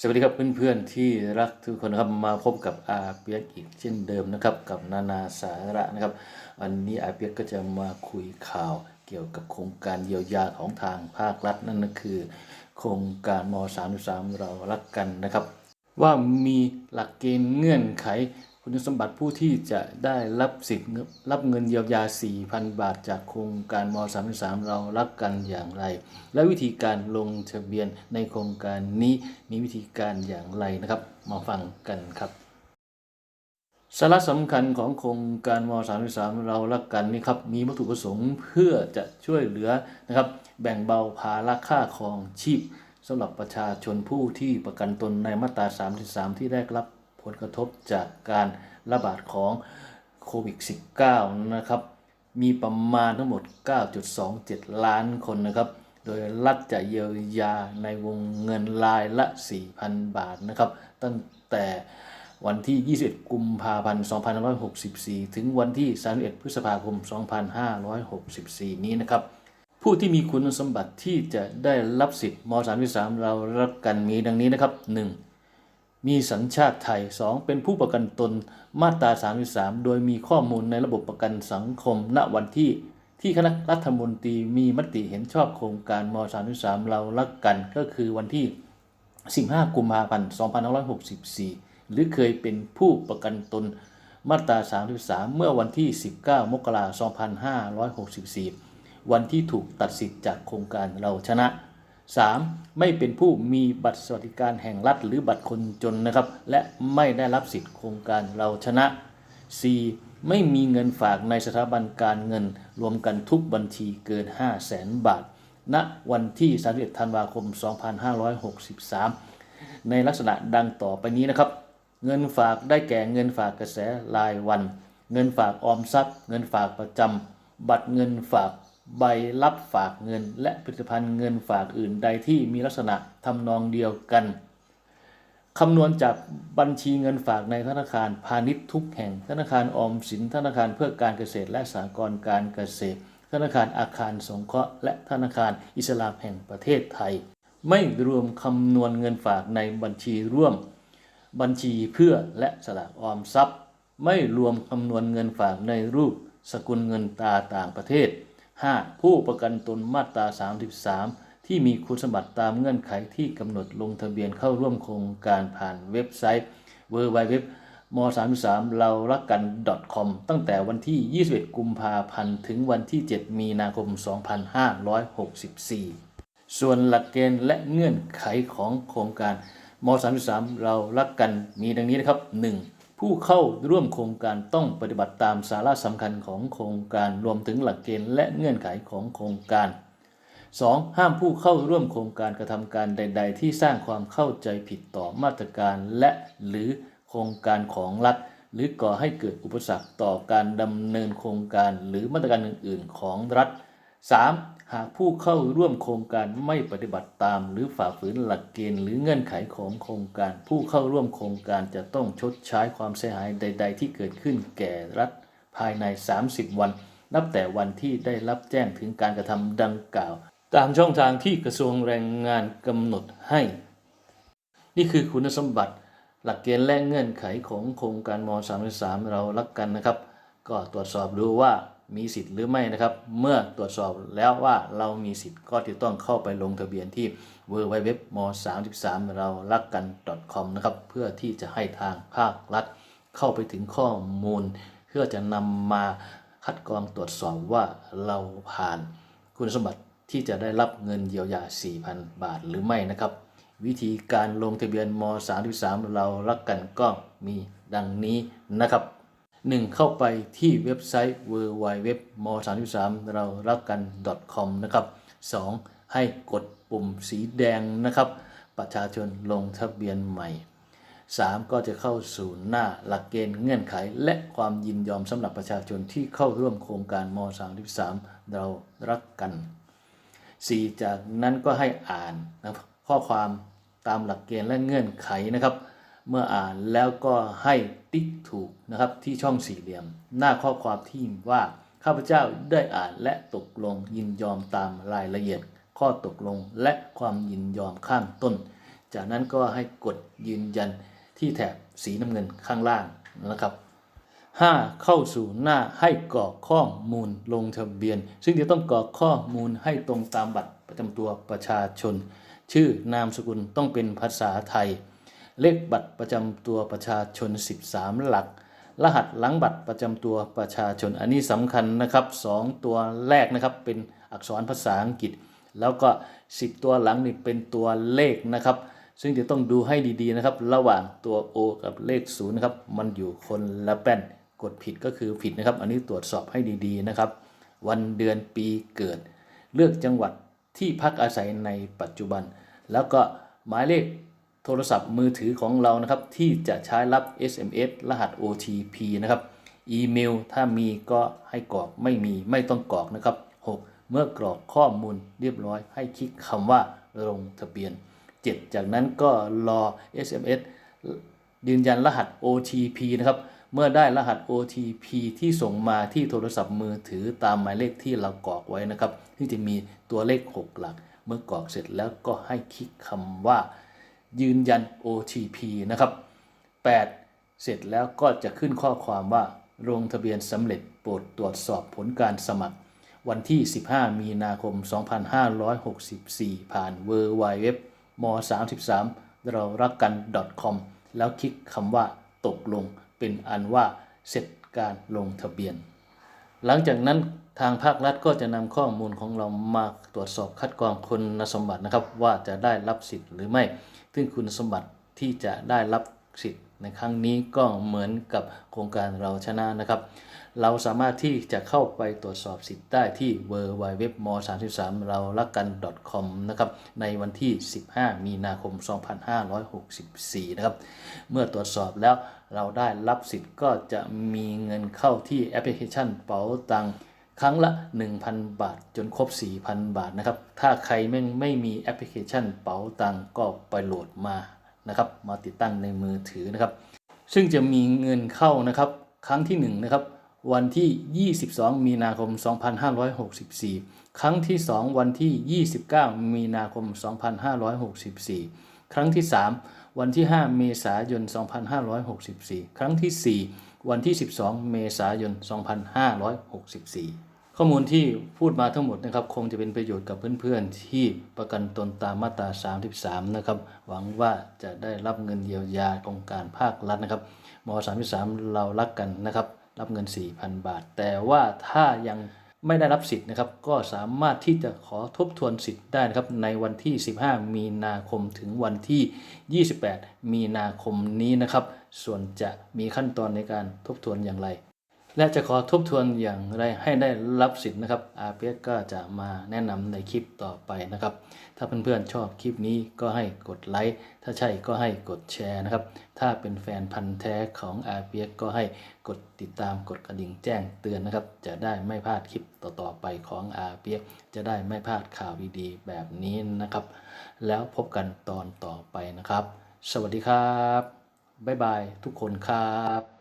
สวัสดีครับเพื่อนๆที่รักทุกคนครับมาพบกับอาเปียกอีกเช่นเดิมนะครับ กับนานาสาระนะครับ วันนี้อาเปียกก็จะมาคุยข่าวเกี่ยวกับโครงการเยียวยาของทางภาครัฐนั่นก็คือ โครงการม .33 เรารักกันนะครับ ว่ามีหลักเกณฑ์เงื่อนไข คุณสมบัติผู้ที่จะได้รับสิทธิ์รับเงินเยียวยา 4,000 บาท จากโครงการม .33 เรารักกันอย่างไร และวิธีการลงทะเบียนในโครงการนี้มีวิธีการอย่างไรนะครับ มาฟังกันครับ สาระสำคัญของโครงการม .33 เรารักกันนี่ครับมีวัตถุประสงค์เพื่อจะช่วยเหลือนะครับ แบ่งเบาภาระค่าครองชีพสำหรับประชาชนผู้ที่ประกันตนในมาตรา 33 ที่ได้รับ ลกระทบจากการระบาดของโควิด -19 นะครับ มีประมาณทั้งหมด 9.27 ล้านคนนะครับ โดยรัฐจะเยียวยาในวงเงินรายละ 4,000 บาทนะครับ ตั้งแต่วันที่ 21 กุมภาพันธ์ 2564 ถึงวันที่ 31 พฤษภาคม 2564 นี้นะครับ ผู้ที่มีคุณสมบัติที่จะได้รับสิทธิ์ม .33 เรารับกันมีดังนี้นะครับ 1. มีสัญชาติไทย 2. เป็นผู้ประกันตนมาตรา 33 โดยมีข้อมูลในระบบประกันสังคม ณวันที่ที่คณะรัฐมนตรีมีมติเห็นชอบโครงการม .33 เรารักกันก็คือวันที่ 15 กุมภาพันธ์ 2564 หรือเคยเป็นผู้ประกันตนมาตรา 33 เมื่อวันที่ 19 มกราคม 2564 วันที่ถูกตัดสิทธิ์จากโครงการเราชนะ 3. ไม่เป็นผู้มีบัตรสวัสดิการแห่งรัฐ หรือบัตรคนจนนะครับ และไม่ได้รับสิทธิโครงการเราชนะ 4. ไม่มีเงินฝากในสถาบันการเงิน รวมกันทุกบัญชีเกิน 5 0 0แสนบาท ณ วันที่ 31 ธันวาคม 2563 ในลักษณะดังต่อไปนี้นะครับ เงินฝากได้แก่เงินฝากกระแสรายวัน เงินฝากออมทรัพย์ เงินฝากประจำบัตรเงินฝาก ใบรับฝากเงิน และผลิตภัณฑ์เงินฝากอื่นใดที่มีลักษณะทำนองเดียวกันคำนวณจากบัญชีเงินฝากในธนาคารพาณิชย์ทุกแห่ง ธนาคารออมสิน ธนาคารเพื่อการเกษตรและสหกรณ์การเกษตร ธนาคารอาคารสงเคราะห์และธนาคารอิสลามแห่งประเทศไทย ไม่รวมคำนวณเงินฝากในบัญชีร่วม บัญชีเพื่อและสลากออมทรัพย์ ไม่รวมคำนวณเงินฝากในรูปสกุลเงินตาต่างประเทศ 5. ผู้ประกันตนมาตรา 33 ที่มีคุณสมบัติตามเงื่อนไขที่กำหนดลงทะเบียนเข้าร่วมโครงการผ่านเว็บไซต์ www m 33เรารักกัน .com ตั้งแต่วันที่ 21 กุมภาพันธ์ ถึงวันที่ 7 มีนาคม 2564 ส่วนหลักเกณฑ์และเงื่อนไขของโครงการม .33 เรารักกันมีดังนี้นะครับ 1. ผู้เข้าร่วมโครงการต้องปฏิบัติตามสาระสำคัญของโครงการรวมถึงหลักเกณฑ์และเงื่อนไขของโครงการ 2. ห้ามผู้เข้าร่วมโครงการกระทำการใด ๆ ที่สร้างความเข้าใจผิดต่อมาตรการและหรือโครงการของรัฐ หรือก่อให้เกิดอุปสรรคต่อการดำเนินโครงการหรือมาตรการอื่น ๆ ของรัฐ 3. หากผู้เข้าร่วมโครงการไม่ปฏิบัติตาม หรือฝ่าฝืนหลักเกณฑ์หรือเงื่อนไขของโครงการ ผู้เข้าร่วมโครงการจะต้องชดใช้ความเสียหายใด ๆ ที่เกิดขึ้นแก่รัฐภายใน 30 วัน นับแต่วันที่ได้รับแจ้งถึงการกระทำดังกล่าว ตามช่องทางที่กระทรวงแรงงานกำหนดให้ นี่คือคุณสมบัติ หลักเกณฑ์และเงื่อนไขของโครงการม .33 เรารักกันนะครับ ก็ตรวจสอบดูว่า มีสิทธิ์หรือไม่นะครับ เมื่อตรวจสอบแล้วว่าเรามีสิทธิ์ก็จะต้องเข้าไปลงทะเบียนที่ www m 33เรารักกัน .com นะครับ เพื่อที่จะให้ทางภาครัฐ เข้าไปถึงข้อมูล เพื่อจะนำมาคัดกรองตรวจสอบว่าเราผ่านคุณสมบัติที่จะได้รับเงินเยียวยา 4,000 บาทหรือไม่นะครับ วิธีการลงทะเบียนม .33 เรารักกันก็มีดังนี้นะครับ 1. เข้าไปที่เว็บไซต์ www m 33เรารักกัน .com นะครับ 2. ให้กดปุ่มสีแดงนะครับ ประชาชนลงทะเบียนใหม่ 3. ก็จะเข้าสู่หน้าหลักเกณฑ์เงื่อนไข และความยินยอมสำหรับประชาชนที่เข้าร่วมโครงการม .33 เรารักกัน 4. จากนั้นก็ให้อ่านข้อความตามหลักเกณฑ์และเงื่อนไขนะครับ เมื่ออ่านแล้วก็ให้ติ๊กถูกนะครับที่ช่องสี่เหลี่ยม หน้าข้อความที่ว่าข้าพเจ้าได้อ่านและตกลงยินยอมตามรายละเอียด ข้อตกลงและความยินยอมข้างต้น จากนั้นก็ให้กดยืนยันที่แถบสีน้ำเงินข้างล่างนะครับ 5. เข้าสู่หน้าให้กรอกข้อมูลลงทะเบียน ซึ่งจะต้องกรอกข้อมูลให้ตรงตามบัตรประจำตัวประชาชน ชื่อนามสกุลต้องเป็นภาษาไทย เลขบัตรประจำตัวประชาชน 13 หลัก รหัสหลังบัตรประจำตัวประชาชน อันนี้สำคัญนะครับ 2 ตัวแรกนะครับเป็นอักษรภาษาอังกฤษ แล้วก็ 10 ตัวหลังนี่เป็นตัวเลขนะครับ ซึ่งจะต้องดูให้ดีๆนะครับ ระหว่างตัว O กับเลข0นะครับมันอยู่คนละแป้นกดผิดก็คือผิดนะครับ อันนี้ตรวจสอบให้ดีๆนะครับ วันเดือนปีเกิด เลือกจังหวัดที่พักอาศัยในปัจจุบัน แล้วก็หมายเลข โทรศัพท์มือถือของเรานะครับ ที่จะใช้รับ SMS รหัส OTP นะครับ อีเมลถ้ามีก็ให้กรอกไม่มีไม่ต้องกรอกนะครับ 6. เมื่อกรอกข้อมูลเรียบร้อย ให้คลิกคำว่าลงทะเบียน 7. จากนั้นก็รอ SMS ยืนยันรหัส OTP นะครับ เมื่อได้รหัส OTP ที่ส่งมาที่โทรศัพท์มือถือตามหมายเลขที่เรากรอกไว้นะครับที่จะมีตัวเลข 6 หลัก เมื่อกรอกเสร็จแล้วก็ให้คลิกคำว่า ยืนยัน OTP นะครับ 8. เสร็จแล้วก็จะขึ้นข้อความว่าลงทะเบียนสำเร็จโปรดตรวจสอบผลการสมัคร วันที่ 15 มีนาคม 2564 ผ่าน w w w m 33เรารักกัน .com แล้วคลิกคำว่าตกลงเป็นอันว่าเสร็จการลงทะเบียน หลังจากนั้น ทางภาครัฐก็จะนำข้อมูลของเรามาตรวจสอบคัดกรองคุณสมบัตินะครับ ว่าจะได้รับสิทธิ์หรือไม่ ซึ่งคุณสมบัติที่จะได้รับสิทธิ์ในครั้งนี้ก็เหมือนกับโครงการเราชนะนะครับ เราสามารถที่จะเข้าไปตรวจสอบสิทธิ์ได้ที่ w w w m 3 3เรารักกัน .com นะครับในวันที่ 15 มีนาคม 2564 นะครับ เมื่อตรวจสอบแล้วเราได้รับสิทธิ์ก็จะมีเงินเข้าที่แอปพลิเคชันเป๋าตังค ครั้งละ 1,000 บาท จนครบ 4,000 บาทนะครับ ถ้าใครไม่ไม่มีแอปพลิเคชันเป๋าตังก็ไปโหลดมานะครับ มาติดตั้งในมือถือนะครับ ซึ่งจะมีเงินเข้านะครับ ครั้งที่ 1 นะครับ วันที่ 22 มีนาคม 2564 ครั้งที่ 2 วันที่ 29 มีนาคม 2564 ครั้งที่ 3 วันที่ 5 เมษายน 2564 ครั้งทีสี่4วันที่ 12 เมษายน 2564 ข้อมูลที่พูดมาทั้งหมดนะครับ คงจะเป็นประโยชน์กับเพื่อนๆ ที่ประกันตนตามมาตรา 33 นะครับ หวังว่าจะได้รับเงินเยียวยาโครงการภาครัฐนะครับม 33 เรารักกันนะครับ รับเงิน 4,000 บาท แต่ว่าถ้ายังไม่ได้รับสิทธิ์นะครับ ก็สามารถที่จะขอทบทวนสิทธิ์ได้นะครับ ในวันที่ 15 มีนาคมถึงวันที่ 28 มีนาคมนี้นะครับ ส่วนจะมีขั้นตอนในการทบทวนอย่างไร และจะขอทบทวนอย่างไรให้ได้รับสิทธิ์นะครับอาเปียก็จะมาแนะนำในคลิปต่อไปนะครับ ถ้าเพื่อนๆชอบคลิปนี้ก็ให้กดไลค์ ถ้าใช่ก็ให้กดแชร์นะครับ ถ้าเป็นแฟนพันธ์แท้ของอาเปียกก็ให้กดติดตามกดกระดิ่งแจ้งเตือนนะครับ จะได้ไม่พลาดคลิปต่อๆไปของอาเปียกจะได้ไม่พลาดข่าวดีๆแบบนี้นะครับ แล้วพบกันตอนต่อไปนะครับ สวัสดีครับบ๊ายบายทุกคนครับ